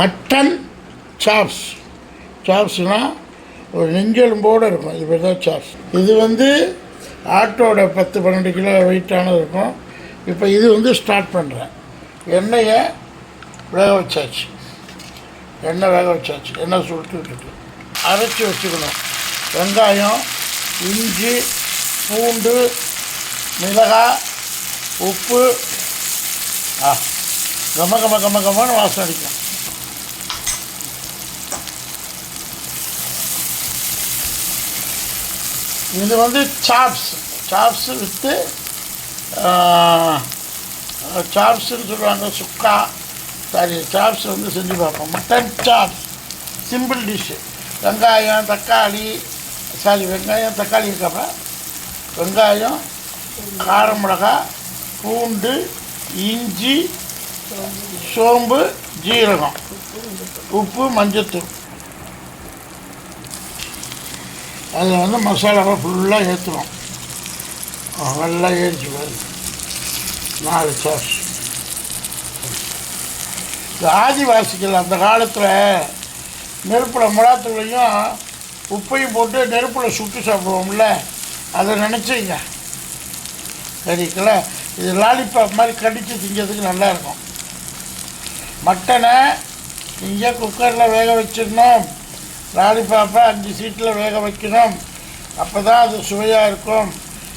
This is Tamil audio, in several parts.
Mutton chops. சாப்ஸ்னால் ஒரு நெஞ்செலும்போடு இருக்கும். இது பேர் தான் சாப்ஸ். இது வந்து ஆட்டோட பத்து பன்னெண்டு கிலோ வெயிட்டானது இருக்கும். இப்போ இது வந்து ஸ்டார்ட் பண்ணுறேன் எண்ணெயை வேக வச்சாச்சு. எண்ணெய் வேக வச்சாச்சு. எண்ணெய் சுட்டு விட்டுட்டு அரைச்சி வச்சுக்கணும். வெங்காயம் இஞ்சி பூண்டு மிளகாய் உப்பு. ஆ கம கம கம கமன்னு வாசம் அடிக்கும். இது வந்து சாப்ஸ் சாப்ஸ் வித்து சாப்ஸ்ன்னு சொல்லுவாங்க சுக்கா. சாரி சாப்ஸ் வந்து செஞ்சு பார்ப்போம். மட்டன் சாப்ஸ் சிம்பிள் டிஷ்ஷு வெங்காயம் தக்காளி சாரி வெங்காயம் தக்காளி இருக்கப்ப வெங்காயம் கார மிளகாய் பூண்டு இஞ்சி சோம்பு ஜீரகம். உப்பு மஞ்சத்தூள். அதில் வந்து மசாலாவை ஃபுல்லாக ஏற்றுறோம் நல்லா ஏறிச்சு பாருங்க. நாலு சாஸ் இந்த ஆதிவாசிகள் அந்த காலத்தில் நெருப்பில் மிளகாத்தூளையும் உப்பையும் போட்டு நெருப்பில் சுட்டு சாப்பிடுவோம்ல அதை நினச்சிங்க. சரிங்களா? இது லாலிபாப் மாதிரி கடித்து திங்கிறதுக்கு நல்லாயிருக்கும் மட்டனை நீங்கள் குக்கரில் வேக வச்சிடணும். லாலிபாப்பை அஞ்சு சீட்டில் வேக வைக்கணும். அப்போ தான் அது சுவையாக இருக்கும்.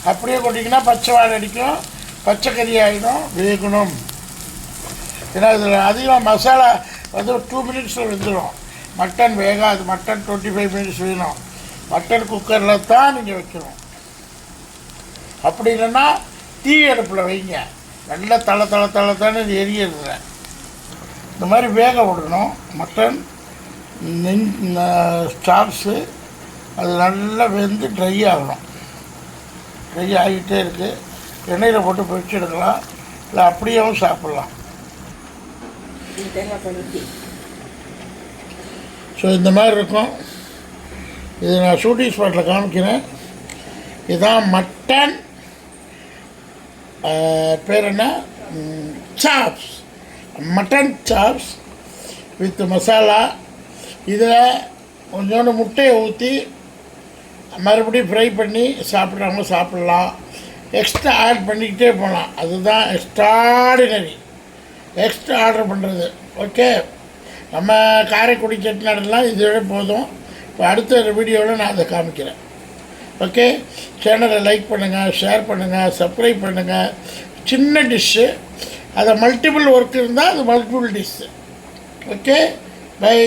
அப்படியே கொட்டிங்கன்னா பச்சை வாழை அடிக்கும். பச்சை கறி ஆகிடும் வேகணும். ஏன்னா இதில் அதிகம் மசாலா வந்து டூ மினிட்ஸில் வெந்துடும் மட்டன் வேகாது. மட்டன் டுவெண்ட்டி ஃபைவ் மினிட்ஸ் வேணும். மட்டன் குக்கரில் தான் நீங்கள் வைக்கணும். அப்படி இல்லைன்னா தீ அடுப்பில் வைங்க. நல்லா தலை தலை தலை தானே இது எரியறதுல இந்த மாதிரி வேக விடணும். மட்டன் நெஞ் ஸ்டாப்ஸு அது நல்லா வெந்து ட்ரை ஆகணும். ட்ரை ஆகிட்டே இருக்குது எண்ணெயில் போட்டு பொரிச்சு எடுக்கலாம் இல்லை அப்படியேவும் சாப்பிட்லாம். ஸோ இந்த மாதிரி இருக்கும். இது நான் ஷூட்டிங் ஸ்பாட்டில் காமிக்கிறேன். இதுதான் மட்டன் பேர் என்ன? Chops mutton chops with masala இதில் கொஞ்சோண்டு முட்டையை ஊற்றி மறுபடியும் ஃப்ரை பண்ணி சாப்பிட்றவங்க சாப்பிட்லாம். எக்ஸ்ட்ரா ஆட் பண்ணிக்கிட்டே போகலாம். அதுதான் எக்ஸ்ட்ராடினரி எக்ஸ்ட்ரா ஆர்டர் பண்ணுறது. ஓகே நம்ம காரைக்குடி செட்டிநாடுலாம் இதோட போதும். இப்போ அடுத்த வீடியோவில் நான் அதை காமிக்கிறேன். ஓகே சேனலை லைக் பண்ணுங்கள் ஷேர் பண்ணுங்கள் சப்ஸ்கிரைப் பண்ணுங்கள் சின்ன டிஷ்ஷு அதை மல்டிபிள் ஒர்க் இருந்தால் அது மல்டிபிள் டிஷ்ஷு ஓகே பை